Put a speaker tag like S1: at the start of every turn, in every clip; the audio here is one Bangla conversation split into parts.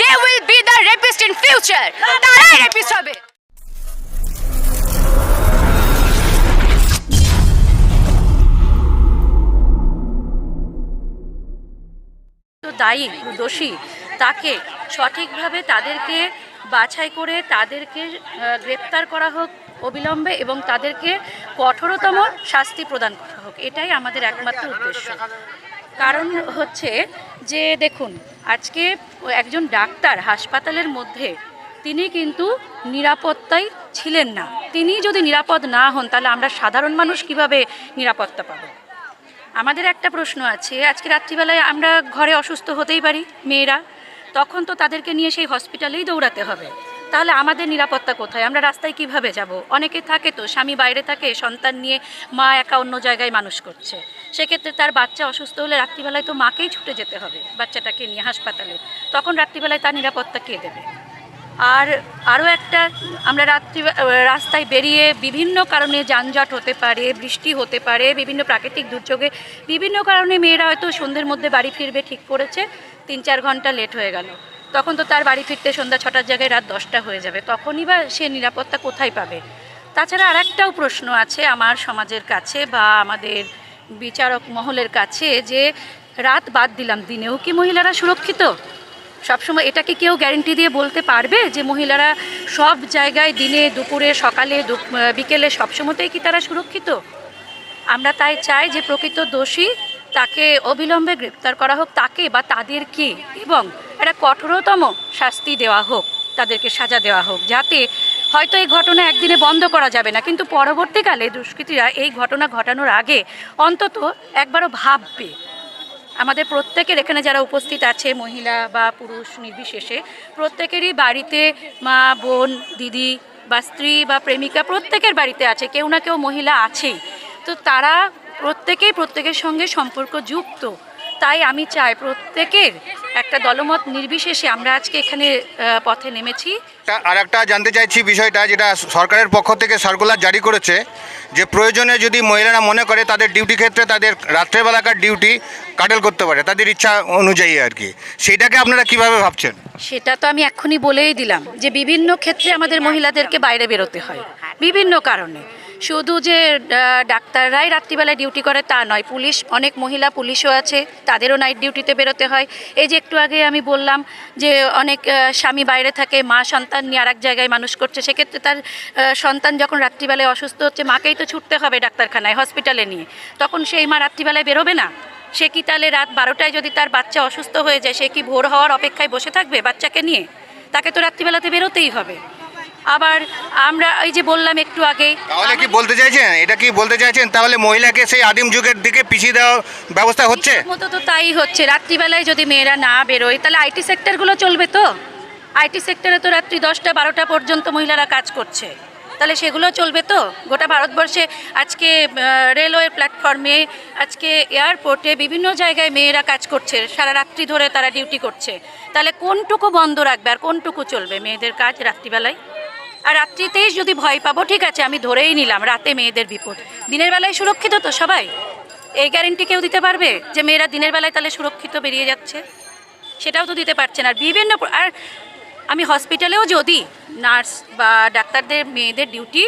S1: They will be the rapist in future তারাই রেপিস্ট হবে
S2: দায়ী দোষী, তাকে সঠিকভাবে তাদেরকে বাছাই করে তাদেরকে গ্রেপ্তার করা হোক অবিলম্বে এবং তাদেরকে কঠোরতম শাস্তি প্রদান করা হোক, এটাই আমাদের একমাত্র উদ্দেশ্য। কারণ হচ্ছে যে, দেখুন, আজকে একজন ডাক্তার হাসপাতালের মধ্যে, তিনি কিন্তু নিরাপত্তায় ছিলেন না। তিনি যদি নিরাপদ না হন, তাহলে আমরা সাধারণ মানুষ কীভাবে নিরাপত্তা পাবো? আমাদের একটা প্রশ্ন আছে, আজকে রাত্রিবেলায় আমরা ঘরে অসুস্থ হতেই পারি মেয়েরা, তখন তো তাদেরকে নিয়ে সেই হসপিটালেই দৌড়াতে হবে। তাহলে আমাদের নিরাপত্তা কোথায়? আমরা রাস্তায় কীভাবে যাব? অনেকে থাকে তো, স্বামী বাইরে থাকে, সন্তান নিয়ে মা একা অন্য জায়গায় মানুষ করছে। সেক্ষেত্রে তার বাচ্চা অসুস্থ হলে রাত্রিবেলায় তো মাকেই ছুটে যেতে হবে বাচ্চাটাকে নিয়ে হাসপাতালে। তখন রাত্রিবেলায় তার নিরাপত্তা কে দেবে? আর আরও একটা, আমরা রাত্রি রাস্তায় বেরিয়ে বিভিন্ন কারণে যানজট হতে পারে, বৃষ্টি হতে পারে, বিভিন্ন প্রাকৃতিক দুর্যোগে, বিভিন্ন কারণে মেয়েরা হয়তো সন্ধ্যের মধ্যে বাড়ি ফিরবে ঠিক করেছে, তিন চার ঘণ্টা লেট হয়ে গেল। তখন তো তার বাড়ি ফিরতে সন্ধ্যা ছটার জায়গায় রাত দশটা হয়ে যাবে, তখনই বা সে নিরাপত্তা কোথায় পাবে? তাছাড়া আর একটাও প্রশ্ন আছে আমার সমাজের কাছে বা আমাদের বিচারক মহলের কাছে যে রাত বাদ দিলাম, দিনেও কি মহিলারা সুরক্ষিত? সবসময় এটাকে কেউ গ্যারেন্টি দিয়ে বলতে পারবে যে মহিলারা সব জায়গায় দিনে, দুপুরে, সকালে বিকেলে সবসময়তেই কি তারা সুরক্ষিত? আমরা তাই চাই যে প্রকৃত দোষী তাকে অবিলম্বে গ্রেপ্তার করা হোক, তাকে বা তাদেরকে এবং একটা কঠোরতম শাস্তি দেওয়া হোক, তাদেরকে সাজা দেওয়া হোক, যাতে হয়তো এই ঘটনা একদিনে বন্ধ করা যাবে না, কিন্তু পরবর্তীকালে দুষ্কৃতীরা এই ঘটনা ঘটানোর আগে অন্তত একবারও ভাববে। আমাদের প্রত্যেকের এখানে যারা উপস্থিত আছে, মহিলা বা পুরুষ নির্বিশেষে, প্রত্যেকেরই বাড়িতে মা, বোন, দিদি বা স্ত্রী বা প্রেমিকা প্রত্যেকের বাড়িতে আছে, কেউ না কেউ মহিলা আছেই। তো তারা প্রত্যেকেই প্রত্যেকের সঙ্গে সম্পর্ক যুক্ত তাই আমি চাই প্রত্যেকের একটা দলমত নির্বিশেষে আমরা আজকে এখানে পথে নেমেছি।
S3: আর একটা জানতে চাইছি বিষয়টা যেটা সরকারের পক্ষ থেকে সার্কুলার জারি করেছে যে প্রয়োজনে যদি মহিলারা মনে করে তাদের ডিউটি ক্ষেত্রে তাদের রাত্রেবেলাকার ডিউটি কাটেল করতে পারে তাদের ইচ্ছা অনুযায়ী আর কি। সেটাকে আপনারা কীভাবে ভাবছেন?
S2: সেটা তো আমি এক্ষুনি বলেই দিলাম যে বিভিন্ন ক্ষেত্রে আমাদের মহিলাদেরকে বাইরে বেরোতে হয় বিভিন্ন কারণে। শুধু যে ডাক্তাররাই রাত্রিবেলায় ডিউটি করে তা নয়, পুলিশ, অনেক মহিলা পুলিশও আছে, তাদেরও নাইট ডিউটিতে বেরোতে হয়। এই যে একটু আগে আমি বললাম যে, অনেক স্বামী বাইরে থাকে, মা সন্তান নিয়ে আরেক জায়গায় মানুষ করছে, সেক্ষেত্রে তার সন্তান যখন রাত্রিবেলায় অসুস্থ হচ্ছে, মাকেই তো ছুটতে হবে ডাক্তারখানায় হসপিটালে নিয়ে। তখন সেই মা রাত্রিবেলায় বেরোবে না? সে কি তাহলে রাত বারোটায় যদি তার বাচ্চা অসুস্থ হয়ে যায়, সে কি ভোর হওয়ার অপেক্ষায় বসে থাকবে বাচ্চাকে নিয়ে? তাকে তো রাত্রিবেলাতে বেরোতেই হবে। আবার আমরা এই যে বললাম একটু আগে
S3: তাহলে কি বলতে চাইছেন? এটা কি বলতে চাইছেন? তাহলে মহিলাকে সেই আদিম যুগের দিকে পিছিয়ে দেওয়ার ব্যবস্থা হচ্ছে?
S2: মতো তো তাই হচ্ছে। রাত্রিবেলায় যদি মেয়েরা না বেরোয় তাহলে আইটি সেক্টরগুলো চলবে তো? আইটি সেক্টরে তো রাত্রি দশটা বারোটা পর্যন্ত মহিলারা কাজ করছে। তাহলে সেগুলো চলবে তো? গোটা ভারতবর্ষে আজকে রেলওয়ে প্ল্যাটফর্মে আজকে এয়ারপোর্টে বিভিন্ন জায়গায় মেয়েরা কাজ করছে। সারা রাত্রি ধরে তারা ডিউটি করছে। তাহলে কোনটুকু বন্ধ রাখবে আর কোনটুকু চলবে মেয়েদের কাজ রাত্রিবেলায়? আর রাত্রিতেই যদি ভয় পাবো, ঠিক আছে, আমি ধরেই নিলাম, রাতে মেয়েদের বিপদ। দিনের বেলায় সুরক্ষিত তো সবাই? এই গ্যারেন্টি কেউ দিতে পারবে যে মেয়েরা দিনের বেলায় তাহলে সুরক্ষিত বেরিয়ে যাচ্ছে? সেটাও তো দিতে পারছে না আর বিভিন্ন আর আমি হসপিটালেও যদি নার্স বা ডাক্তারদের মেয়েদের ডিউটি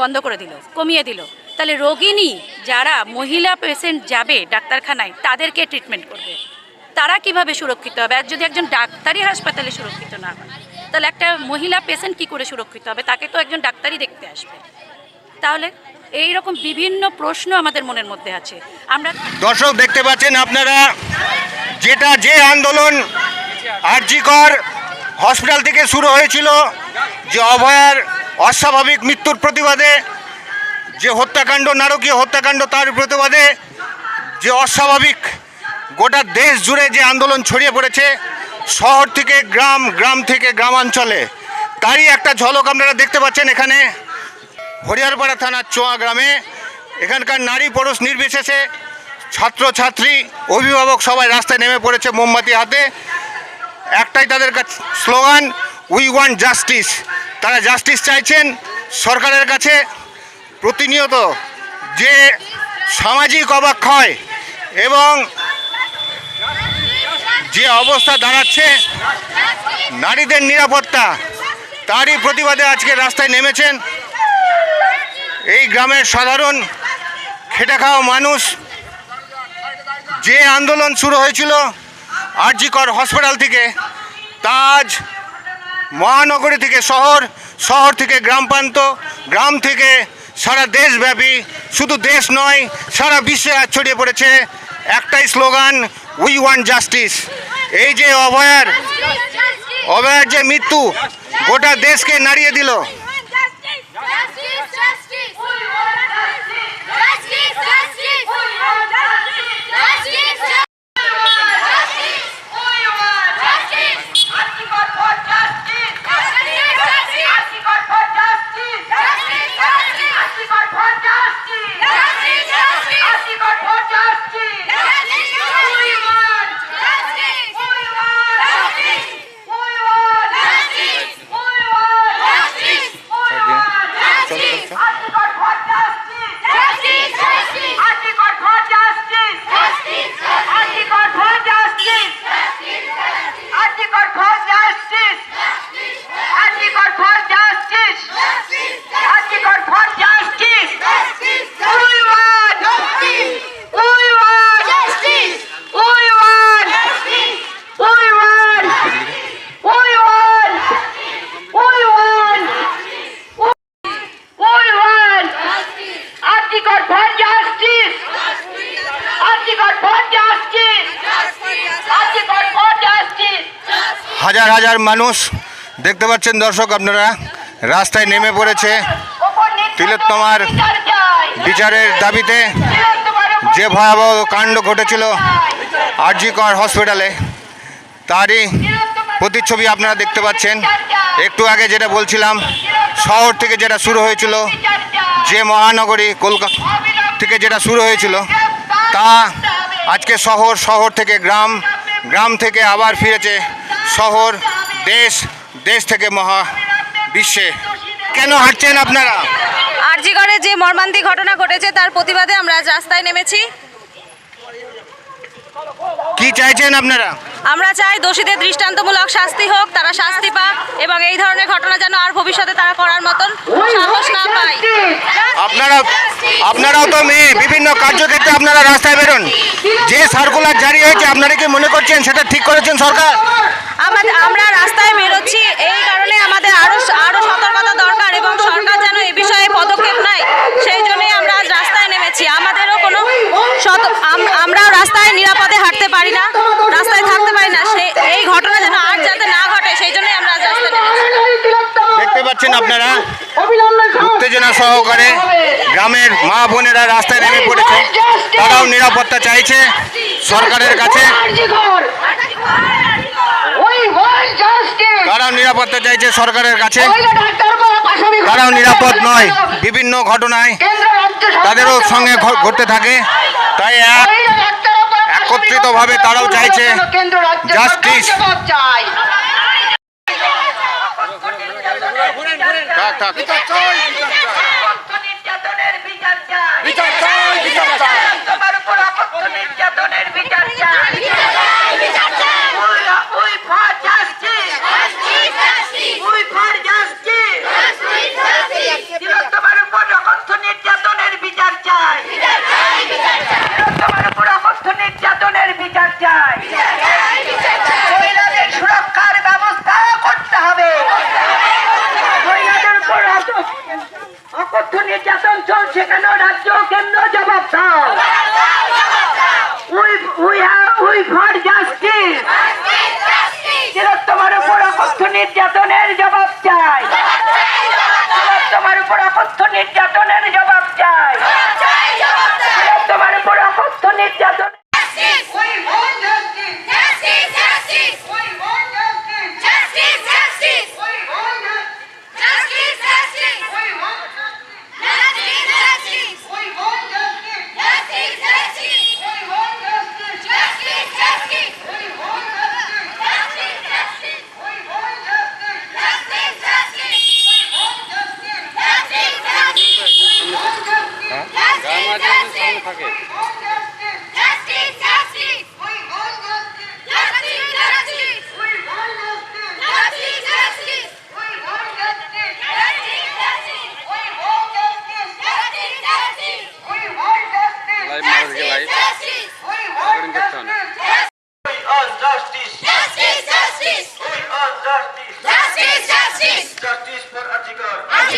S2: বন্ধ করে দিল, কমিয়ে দিল, তাহলে রোগিনী যারা মহিলা পেশেন্ট যাবে ডাক্তারখানায়, তাদেরকে ট্রিটমেন্ট করবে। তারা কীভাবে সুরক্ষিত হবে? আর যদি একজন ডাক্তারই হাসপাতালে সুরক্ষিত না হয়? তাহলে একটা মহিলা পেশেন্ট কি করে সুরক্ষিত হবে? তাকে তো একজন ডাক্তারই দেখতে আসবে। তাহলে এই রকম বিভিন্ন প্রশ্ন আমাদের মনের মধ্যে আছে। আমরা
S3: দর্শক, দেখতে পাচ্ছেন আপনারা, যেটা যে আন্দোলন আরজিকর হসপিটাল থেকে শুরু হয়েছিল, যে অভয়ার অস্বাভাবিক মৃত্যুর প্রতিবাদে, যে হত্যাকাণ্ড, নারকীয় হত্যাকাণ্ড, তার প্রতিবাদে যে অস্বাভাবিক গোটা দেশ জুড়ে যে আন্দোলন ছড়িয়ে পড়েছে শহর থেকে গ্রাম গ্রাম থেকে গ্রামাঞ্চলে। তারই একটা ঝলক আপনারা দেখতে পাচ্ছেন এখানে। হরিয়ারপাড়া থানার চোয়া গ্রামে। এখানকার নারী পুরুষ নির্বিশেষে ছাত্রছাত্রী, অভিভাবক সবাই রাস্তায় নেমে পড়েছে মোমবাতি হাতে। একটাই তাদের কাছে, স্লোগান উই ওয়ান্ট জাস্টিস তারা জাস্টিস চাইছেন সরকারের কাছে। প্রতিনিয়ত যে সামাজিক অবাক্ষয় এবং যে অবস্থা দাঁড়াচ্ছে, নারীদের নিরাপত্তা, তারই প্রতিবাদে আজকে রাস্তায় নেমেছেন। এই গ্রামের সাধারণ খেটে খাওয়া মানুষ, যে আন্দোলন শুরু হয়েছিল আরজিকর হসপিটাল থেকে, তা আজ মহানগরী থেকে শহর শহর থেকে গ্রাম প্রান্ত, গ্রাম থেকে সারা দেশব্যাপী, শুধু দেশ নয়, সারা বিশ্বে আজ ছড়িয়ে পড়েছে। একটাই স্লোগান উই ওয়ান জাস্টিস এই যে অভয়ার অভয়ার যে মৃত্যু গোটা দেশকে নাড়িয়ে দিল। হাজার হাজার মানুষ দেখতে পাচ্ছেন দর্শক আপনারা, রাস্তায় নেমে পড়েছে তিলোত্তমার বিচারের দাবিতে যে ভয়াবহ কাণ্ড ঘটেছিল আরজিকর হসপিটালে, তারই প্রতিচ্ছবি আপনারা দেখতে পাচ্ছেন। একটু আগে যেটা বলছিলাম, শহর থেকে যেটা শুরু হয়েছিল, যে মহানগরী কলকাতা থেকে যেটা শুরু হয়েছিল, তা আজকে শহর শহর থেকে গ্রাম গ্রাম থেকে আবার ফিরেছে শহর দেশ দেশ থেকে মহা বিশ্বে। কেন হাঁটছেন আপনারা?
S4: আরজিগড়ে যে মর্মান্তিক ঘটনা ঘটেছে তার প্রতিবাদে আমরা আজ রাস্তায় নেমেছি।
S3: কি চাইছেন আপনারা?
S4: আমরা চাই দোষীদের দৃষ্টান্তমূলক শাস্তি হোক তারা শাস্তি পাক এবং এই ধরনের ঘটনা যেন আর ভবিষ্যতে তারা করার মতন সাহস না পায়।
S3: আপনারা আপনারাও তো মেয়ে বিভিন্ন কার্যক্ষেত্রে আপনারা রাস্তায় বেরোন। যে সার্কুলার জারি হয়েছে আপনারা কি মনে করছেন সেটা ঠিক করেছেন সরকার?
S4: আমরা রাস্তায় বেরোচ্ছি, এই কারণে আমাদের আরও আরও সতর্কতা দরকার এবং সরকার যেন এ বিষয়ে পদক্ষেপ নেয়, সেই জন্যই আমরা আজ রাস্তায় নেমেছি। আমাদেরও কোনো আমরাও রাস্তায় নিরাপদে হাঁটতে পারি না, রাস্তায় থাকতে পারি না, সে এই ঘটনা যেন আর যাতে না ঘটে, সেই জন্যই আমরা আজ রাস্তায়
S3: দেখতে পাচ্ছেন আপনারা? উত্তেজনা সহকারে গ্রামের মা বোনেরা রাস্তায় নেমে পড়েছে। তারাও নিরাপত্তা চাইছে সরকারের কাছে! তারাও নিরাপত্তা চাইছে সরকারের কাছে? তারাও নিরাপদ নয় বিভিন্ন ঘটনায় তাদেরও সঙ্গে ঘটতে থাকে। তাই এক একত্রিতভাবে তারাও চাইছে
S5: জাস্টিস। বিচার চাই তোমার উপর নির্যাতনের বিচার চাই। অকথ্য নির্যাতনের জবাব চাই। তোমার উপর অকথ্য নির্যাতনের জবাব চাই। তোমার উপর অকথ্য নির্যাতন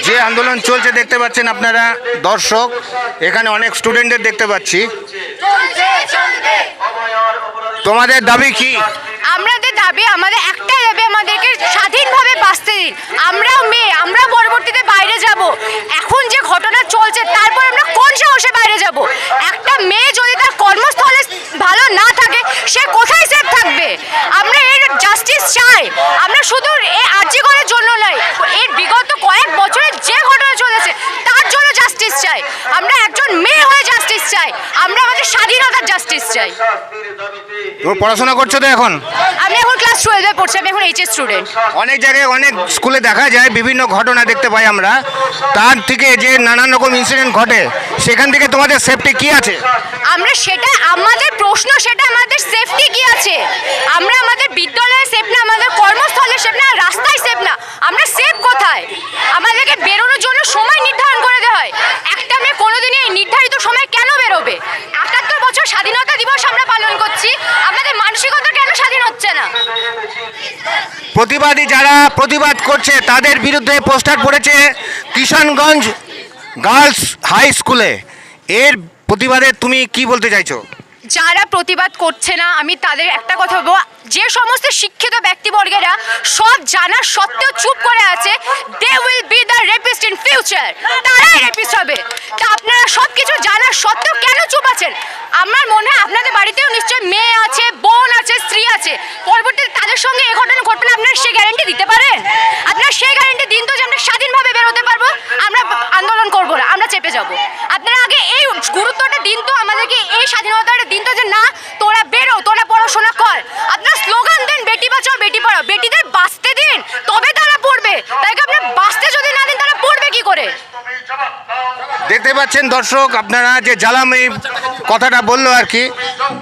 S3: যে আন্দোলন চলছে দেখতে পাচ্ছেন আপনারা দর্শক এখানে অনেক স্টুডেন্টদের দেখতে পাচ্ছি। তোমাদের দাবি কি?
S1: আমাদের দাবি আমাদের একটাই দাবি আমাদেরকে স্বাধীনভাবে বাঁচতে দিন আমরাও মেয়ে আমরা পরবর্তীতে বাইরে যাব এখন যে ঘটনা চলছে তারপর আমরা কোন সাহসে বাইরে যাব একটা মেয়ে যদি তার কর্মস্থলে ভালো না থাকে সে কোথায় সেফ থাকবে আমরা এর জাস্টিস চাই আমরা শুধু এই আর্জি করার জন্য নয় এর বিগত কয়েক বছরে যে ঘটনা চলেছে তার জন্য জাস্টিস চাই আমরা একজন মেয়ে হয়ে জাস্টিস চাই আমরা আমাদের স্বাধীনতার জাস্টিস চাই
S3: তুমি পড়াশোনা করছ তো এখন?
S1: আমি এখন ক্লাস টুয়েলভে পড়ছি আমি এখন এইচএস স্টুডেন্ট
S3: অনেক জায়গায় অনেক স্কুলে দেখা যায় বিভিন্ন ঘটনা দেখতে পাই আমরা। তার থেকে যে নানান রকম ইনসিডেন্ট ঘটে সেখান থেকে তোমাদের সেফটি কি আছে?
S1: আমরা সেটা আমাদের প্রশ্ন সেটা আমাদের সেফটি কি আছে? আমরা আমাদের বিদ্যালয়ে সেফ না আমাদের কর্মস্থলে সেফ না রাস্তায় সেফ না। আমরা সেফ কোথায়? আমাদেরকে বেরোনোর জন্য সময় নির্ধারণ করে দেওয়া হয়। একটা মেয়ে কোনোদিনই এই নির্ধারিত সময় কেন বেরোবে একাত্তর বছর স্বাধীনতা দিবস আমরা পালন করছি আমাদের মানসিকতা কেন স্বাধীন হচ্ছে না
S3: প্রতিবাদী যারা প্রতিবাদ করছে, তাদের বিরুদ্ধে পোস্টার পড়েছে কিষানগঞ্জ গার্লস হাই স্কুলে। এর প্রতিবাদে তুমি কি বলতে চাইছো?
S1: যারা প্রতিবাদ করছে না, আমি তাদের একটা কথা বলব। যে সমস্ত শিক্ষিত ব্যক্তিবর্গেরা সব জানার সত্ত্বেও চুপ করে আছে they will be the rapist in future তারাই রেপিস্ট হবে। তা আপনারা সব কিছু জানার সত্ত্বেও কেন চুপ আছেন? আমার মনে হয় আপনাদের বাড়িতেও নিশ্চয় মেয়ে আছে, বোন আছে, স্ত্রী আছে। পরবর্তীতে তাদের সঙ্গে এ ঘটনা ঘটবে না আপনারা সেই গ্যারেন্টি দিতে পারেন? আপনারা সেই গ্যারেন্টি দিন তো যে আমরা স্বাধীনভাবে বেরোতে পারব, আমরা আন্দোলন করব না, আমরা চেপে যাব। আপনারা আগে এই গুরুত্বটা দিন তো, আমাদেরকে এই স্বাধীনতাটা দিন তো যে না, তোরা বেরো, তোরা পড়াশোনা কর। আপনারা স্লোগান দেন, বেটি বাঁচাও, বেটি পড়াও। বেটিদের বাঁচতে দিন, তবে তারা পড়বে। তাই আপনি বাঁচতে যদি না দিন, তারা পড়বে কি করে?
S3: দেখতে পাচ্ছেন দর্শক, আপনারা যে জ্বালাময়ী কথাটা বলল আর কি।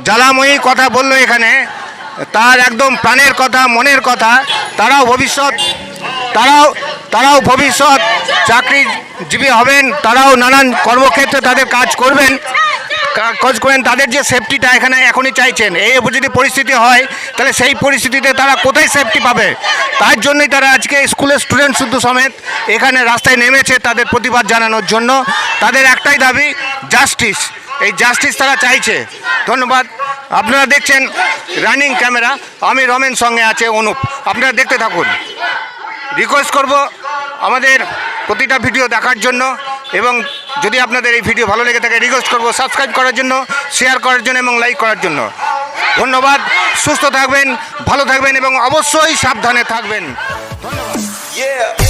S3: জ্বালাময়ী কথা বলল এখানে। তার একদম প্রাণের কথা, মনের কথা। তারাও ভবিষ্যৎ, তারাও তারাও ভবিষ্যৎ। চাকরিজীবী হবেন, তারাও নানান কর্মক্ষেত্রে তাদের কাজ করবেন। কাজ করেন, তাদের যে সেফটিটা এখানে এখনই চাইছেন। এই যদি পরিস্থিতি হয়, তাহলে সেই পরিস্থিতিতে তারা কোথায় সেফটি পাবে? তার জন্যই তারা আজকে স্কুলের স্টুডেন্ট শুদ্ধ সমেত এখানে রাস্তায় নেমেছে তাদের প্রতিবাদ জানানোর জন্য। তাদের একটাই দাবি জাস্টিস এই জাস্টিস তারা চাইছে। ধন্যবাদ। আপনারা দেখছেন রানিং ক্যামেরা আমি রমেন সঙ্গে আছে অনুপ। আপনারা দেখতে থাকুন। রিকোয়েস্ট করব আমাদের প্রতিটা ভিডিও দেখার জন্য এবং যদি আপনাদের এই ভিডিও ভালো লেগে থাকে রিকোয়েস্ট করব সাবস্ক্রাইব করার জন্য শেয়ার করার জন্য এবং লাইক করার জন্য। ধন্যবাদ। সুস্থ থাকবেন, ভালো থাকবেন এবং অবশ্যই সাবধানে থাকবেন।
S6: Yeah.